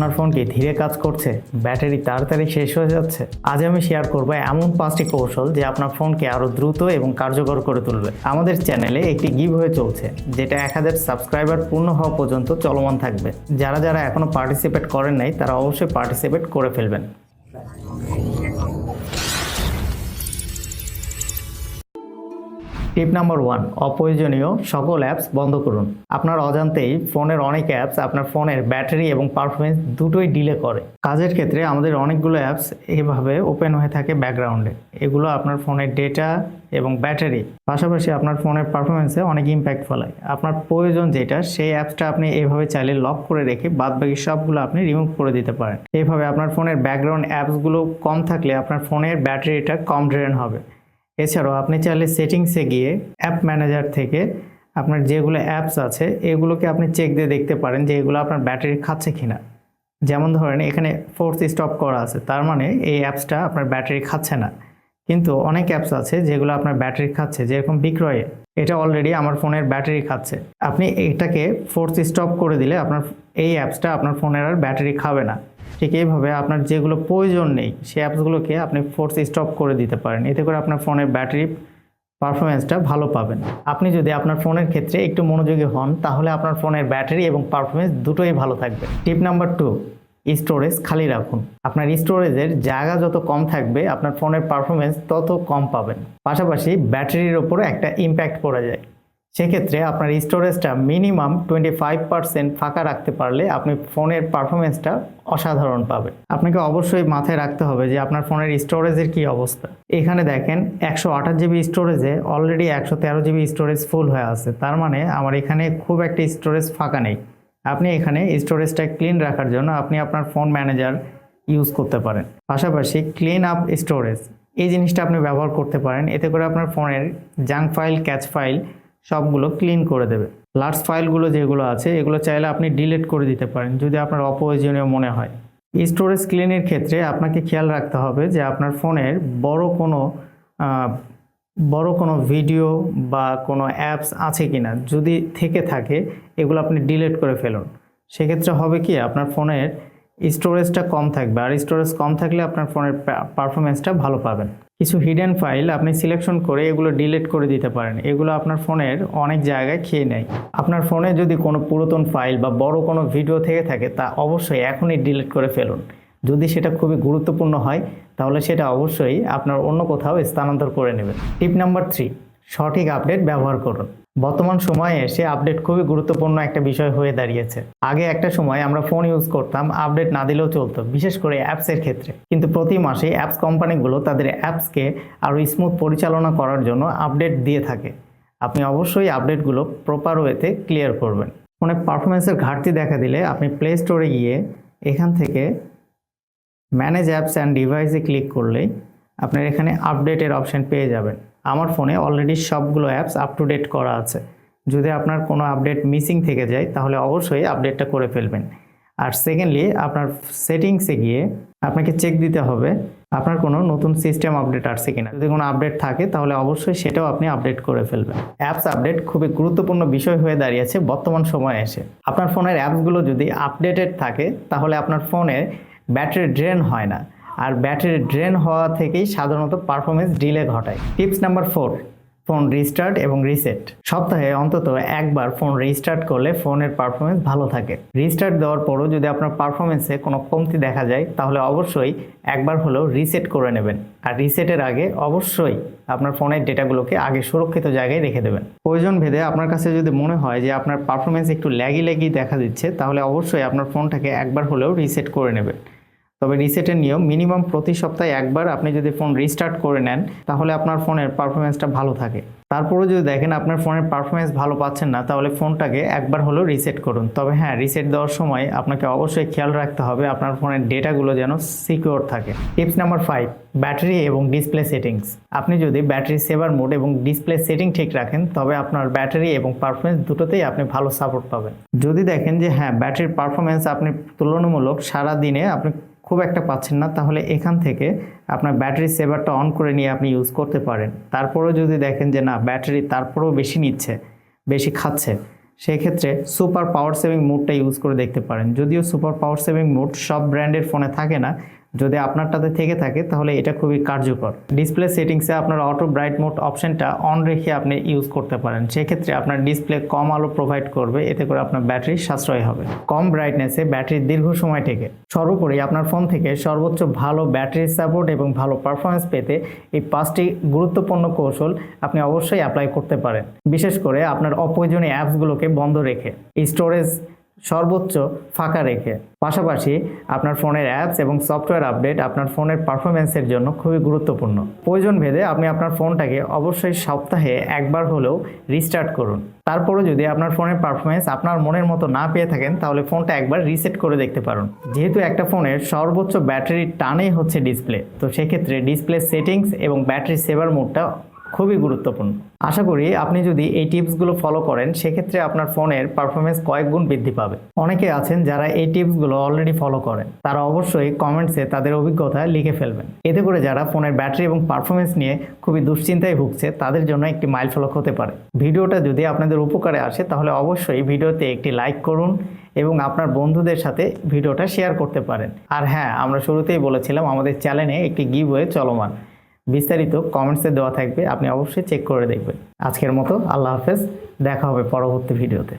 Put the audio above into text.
আপনার ফোন কি ধীরে কাজ করছে, ব্যাটারি তাড়াতাড়ি শেষ হয়ে যাচ্ছে। আজ আমি শেয়ার করব এমন পাঁচটি কৌশল যে আপনার ফোনকে আরও দ্রুত এবং কার্যকর করে তুলবে। আমাদের চ্যানেলে একটি গিভ হয়ে চলছে, যেটা এক হাজার সাবস্ক্রাইবার পূর্ণ হওয়া পর্যন্ত চলমান থাকবে। যারা যারা এখনও পার্টিসিপেট করেন নাই, তারা অবশ্যই পার্টিসিপেট করে ফেলবেন। টিপ নাম্বার ওয়ান, অপ্রয়োজনীয় সকল অ্যাপস বন্ধ করুন। আপনার অজান্তেই ফোনের অনেক অ্যাপস আপনার ফোনের ব্যাটারি এবং পারফরমেন্স দুটোই ডিলে করে। কাজের ক্ষেত্রে আমাদের অনেকগুলো অ্যাপস এভাবে ওপেন হয়ে থাকে ব্যাকগ্রাউন্ডে। এগুলো আপনার ফোনের ডেটা এবং ব্যাটারি, পাশাপাশি আপনার ফোনের পারফরমেন্সে অনেক ইম্প্যাক্ট ফেলায়। আপনার প্রয়োজন যেটা, সেই অ্যাপসটা আপনি এভাবে চাইলে লক করে রেখে বাদবাকি সবগুলো আপনি রিমুভ করে দিতে পারেন। এইভাবে আপনার ফোনের ব্যাকগ্রাউন্ড অ্যাপসগুলো কম থাকলে আপনার ফোনের ব্যাটারিটা কম ড্রেন হবে। এছাড়াও আপনি চাইলে সেটিংসে গিয়ে অ্যাপ ম্যানেজার থেকে আপনার যেগুলো অ্যাপস আছে, এগুলোকে আপনি চেক দিয়ে দেখতে পারেন যে এগুলো আপনার ব্যাটারি খাচ্ছে কিনা। যেমন ধরেন এখানে ফোর্স স্টপ করা আছে, তার মানে এই অ্যাপসটা আপনার ব্যাটারি খাচ্ছে না। কিন্তু অনেক অ্যাপস আছে যেগুলো আপনার ব্যাটারি খাচ্ছে, যেরকম বিক্রয়ে, এটা অলরেডি আমার ফোনের ব্যাটারি খাচ্ছে। আপনি এটাকে ফোর্স স্টপ করে দিলে আপনার, এই অ্যাপসটা আপনার ফোনের আর ব্যাটারি খাবে না। ঠিক এইভাবে আপনার যেগুলো প্রয়োজন নেই, সেই অ্যাপসগুলোকে আপনি ফোর্স স্টপ করে দিতে পারেন। এতে করে আপনার ফোনের ব্যাটারি পারফরমেন্সটা ভালো পাবেন। আপনি যদি আপনার ফোনের ক্ষেত্রে একটু মনোযোগী হন, তাহলে আপনার ফোনের ব্যাটারি এবং পারফরমেন্স দুটোই ভালো থাকবে। টিপ নাম্বার টু স্টোরেজ খালি রাখুন। আপনার স্টোরেজের জায়গা যত কম থাকবে, আপনার ফোনের পারফরমেন্স তত কম পাবেন। পাশাপাশি ব্যাটারির ওপরে একটা ইম্প্যাক্ট পড়ে যায়। সেক্ষেত্রে আপনার স্টোরেজটা মিনিমাম টোয়েন্টি ফাইভ পার্সেন্ট ফাঁকা রাখতে পারলে আপনি ফোনের পারফরমেন্সটা অসাধারণ পাবেন। আপনাকে অবশ্যই মাথায় রাখতে হবে যে আপনার ফোনের স্টোরেজের কি অবস্থা। এখানে দেখেন একশো আঠাশ জিবি স্টোরেজে অলরেডি একশো তেরো জিবি স্টোরেজ ফুল হয়ে আছে। তার মানে আমার এখানে খুব একটা স্টোরেজ ফাঁকা নেই। আপনি এখানে স্টোরেজটা ক্লিন রাখার জন্য আপনি আপনার ফোন ম্যানেজার ইউজ করতে পারেন। পাশাপাশি ক্লিন আপ স্টোরেজ এই জিনিসটা আপনি ব্যবহার করতে পারেন। এতে করে আপনার ফোনের জাঙ্ক ফাইল ক্যাচ ফাইল সবগুলো ক্লিন করে দেবে। লার্জ ফাইলগুলো যেগুলো আছে, এগুলো চাইলে আপনি ডিলিট করে দিতে পারেন, যদি আপনার অপ্রয়োজনীয় মনে হয়। স্টোরেজ ক্লিনের ক্ষেত্রে আপনাকে খেয়াল রাখতে হবে যে আপনার ফোনের বড় কোনো বড় কোনো ভিডিও বা কোনো অ্যাপস আছে কিনা। যদি থেকে থাকে, এগুলো আপনি ডিলিট করে ফেলুন। সেক্ষেত্রে হবে কি, আপনার ফোনের স্টোরেজটা কম থাকবে। আর স্টোরেজ কম থাকলে আপনার ফোনের পারফরমেন্সটা ভালো পাবেন। কিছু হিডেন ফাইল আপনি সিলেকশন করে এগুলো ডিলিট করে দিতে পারেন। এগুলো আপনার ফোনের অনেক জায়গায় খেয়ে নেয়। আপনার ফোনে যদি কোনো পুরাতন ফাইল বা বড় কোনো ভিডিও থেকে থাকে, তা অবশ্যই এখনই ডিলিট করে ফেলুন। যদি সেটা খুবই গুরুত্বপূর্ণ হয়, তাহলে সেটা অবশ্যই আপনার অন্য কোথাও স্থানান্তর করে নেবেন। টিপ নাম্বার থ্রি সঠিক আপডেট ব্যবহার করুন। বর্তমান সময়ে এসে আপডেট খুবই গুরুত্বপূর্ণ একটা বিষয় হয়ে দাঁড়িয়েছে। আগে একটা সময় আমরা ফোন ইউজ করতাম, আপডেট না দিলেও চলতো, বিশেষ করে অ্যাপসের ক্ষেত্রে। কিন্তু প্রতি মাসে অ্যাপস কোম্পানিগুলো তাদের অ্যাপসকে আরও স্মুথ পরিচালনা করার জন্য আপডেট দিয়ে থাকে। আপনি অবশ্যই আপডেটগুলো প্রপার ওয়েতে ক্লিয়ার করবেন। ফোনে পারফরমেন্সের ঘাটতি দেখা দিলে আপনি প্লে স্টোরে গিয়ে এখান থেকে ম্যানেজ অ্যাপস অ্যান্ড ডিভাইসে ক্লিক করলেই আপনার এখানে আপডেটের অপশন পেয়ে যাবেন। আমার ফোনে অলরেডি সবগুলো অ্যাপস আপ টু ডেট করা আছে। যদি আপনার কোনো আপডেট মিসিং থেকে যায়, তাহলে অবশ্যই আপডেটটা করে ফেলবেন। আর সেকেন্ডলি আপনার সেটিংসে গিয়ে আপনাকে চেক দিতে হবে, আপনার কোনো নতুন সিস্টেম আপডেট আসছে কিনা। যদি কোনো আপডেট থাকে, তাহলে অবশ্যই সেটাও আপনি আপডেট করে ফেলবেন। অ্যাপস আপডেট খুবই গুরুত্বপূর্ণ বিষয় হয়ে দাঁড়িয়েছে বর্তমান সময়ে এসে। আপনার ফোনের অ্যাপসগুলো যদি আপডেটেড থাকে, তাহলে আপনার ফোনে ব্যাটারি ড্রেন হয় না। আর ব্যাটারি ড্রেন হওয়া থেকেই সাধারণত পারফরমেন্স ডিলে ঘটায়। Tips number four, phone restart এবং রিসেট। সপ্তাহে অন্তত একবার ফোন রিস্টার্ট করলে ফোনের পারফরমেন্স ভালো থাকে। রিস্টার্ট দেওয়ার পরও যদি আপনার পারফরমেন্সে কোনো কমতি দেখা যায়, তাহলে অবশ্যই একবার হলেও রিসেট করে নেবেন। আর রিসেটের আগে অবশ্যই আপনার ফোনের ডেটাগুলোকে আগে সুরক্ষিত জায়গায় রেখে দেবেন। প্রয়োজন ভেদে আপনার কাছে যদি মনে হয় যে আপনার পারফরমেন্স একটু ল্যাগি ল্যাগি দেখা দিচ্ছে, তাহলে অবশ্যই আপনার ফোনটাকে একবার হলেও রিসেট করে নেবেন। তবে রিসেটের নিয়ম, মিনিমাম প্রতি সপ্তাহে একবার আপনি যদি ফোন রিস্টার্ট করে নেন, তাহলে আপনার ফোনের পারফরমেন্সটা ভালো থাকে। তারপরেও যদি দেখেন আপনার ফোনের পারফরমেন্স ভালো পাচ্ছেন না, তাহলে ফোনটাকে একবার হলেও রিসেট করুন। তবে হ্যাঁ রিসেট দেওয়ার সময় আপনাকে অবশ্যই খেয়াল রাখতে হবে আপনার ফোনের ডেটাগুলো যেন সিকিওর থাকে। টিপস নাম্বার ফাইভ, ব্যাটারি এবং ডিসপ্লে সেটিংস। আপনি যদি ব্যাটারি সেভার মোড এবং ডিসপ্লে সেটিং ঠিক রাখেন, তবে আপনার ব্যাটারি এবং পারফরমেন্স দুটোতেই আপনি ভালো সাপোর্ট পাবেন। যদি দেখেন যে হ্যাঁ ব্যাটারির পারফরমেন্স আপনি তুলনামূলক সারা দিনে আপনি খুব একটা পাচ্ছেন না, তাহলে এখান থেকে আপনার ব্যাটারি সেভারটা অন করে নিয়ে আপনি ইউজ করতে পারেন। তারপরেও যদি দেখেন যে না, ব্যাটারি তারপরেও বেশি নিচ্ছে, বেশি খাচ্ছে সেই ক্ষেত্রে সুপার পাওয়ার সেভিং মোডটা ইউজ করে দেখতে পারেন। যদিও সুপার পাওয়ার সেভিং মোড সব ব্র্যান্ডের ফোনে থাকে না যদি আপনারটাতে থেকে থাকে, তাহলে এটা খুবই কার্যকর। ডিসপ্লে সেটিংসে আপনার অটো ব্রাইট মোড অপশনটা অন রেখে আপনি ইউজ করতে পারেন। সেক্ষেত্রে আপনার ডিসপ্লে কম আলো প্রোভাইড করবে, এতে করে আপনার ব্যাটারি সাশ্রয় হবে। কম ব্রাইটনেসে ব্যাটারি দীর্ঘ সময় থেকে সর্বোপরি আপনার ফোন থেকে সর্বোচ্চ ভালো ব্যাটারি সাপোর্ট এবং ভালো পারফরমেন্স পেতে এই পাঁচটি গুরুত্বপূর্ণ কৌশল আপনি অবশ্যই অ্যাপ্লাই করতে পারেন। বিশেষ করে আপনার অপ্রয়োজনীয় অ্যাপসগুলোকে বন্ধ রেখে। স্টোরেজ সর্বোচ্চ ফাঁকা রেখে। পাশাপাশি আপনার ফোনের অ্যাপস এবং সফটওয়্যার আপডেট আপনার ফোনের পারফরমেন্সের জন্য খুবই গুরুত্বপূর্ণ। প্রয়োজন ভেদে আপনি আপনার ফোনটাকে অবশ্যই সপ্তাহে একবার হলেও রিস্টার্ট করুন। তারপরে যদি আপনার ফোনের পারফরমেন্স আপনার মনের মতো না পেয়ে থাকেন, তাহলে ফোনটা একবার রিসেট করে দেখতে পারুন। যেহেতু একটা ফোনের সর্বোচ্চ ব্যাটারি টানেই হচ্ছে ডিসপ্লে তো সেক্ষেত্রে ডিসপ্লে সেটিংস এবং ব্যাটারি সেভার মোডটা খুবই গুরুত্বপূর্ণ। আশা করি আপনি যদি এই টিপসগুলো ফলো করেন, সেক্ষেত্রে আপনার ফোনের পারফরমেন্স কয়েক গুণ বৃদ্ধি পাবে। অনেকে আছেন যারা এই টিপসগুলো অলরেডি ফলো করেন। তারা অবশ্যই কমেন্টসে তাদের অভিজ্ঞতা লিখে ফেলবেন। এতে করে যারা ফোনের ব্যাটারি এবং পারফরমেন্স নিয়ে খুবই দুশ্চিন্তায় ভুগছে, তাদের জন্য একটি মাইল ফলক হতে পারে। ভিডিওটা যদি আপনাদের উপকারে আসে, তাহলে অবশ্যই ভিডিওতে একটি লাইক করুন এবং আপনার বন্ধুদের সাথে ভিডিওটা শেয়ার করতে পারেন। আর হ্যাঁ আমরা শুরুতেই বলেছিলাম, আমাদের চ্যানেলে একটি গিভওয়ে চলমান। বিস্তারিত কমেন্টসে দেওয়া থাকবে, আপনি অবশ্যই চেক করে দেখবেন। আজকের মতো আল্লাহ হাফেজ, দেখা হবে পরবর্তী ভিডিওতে।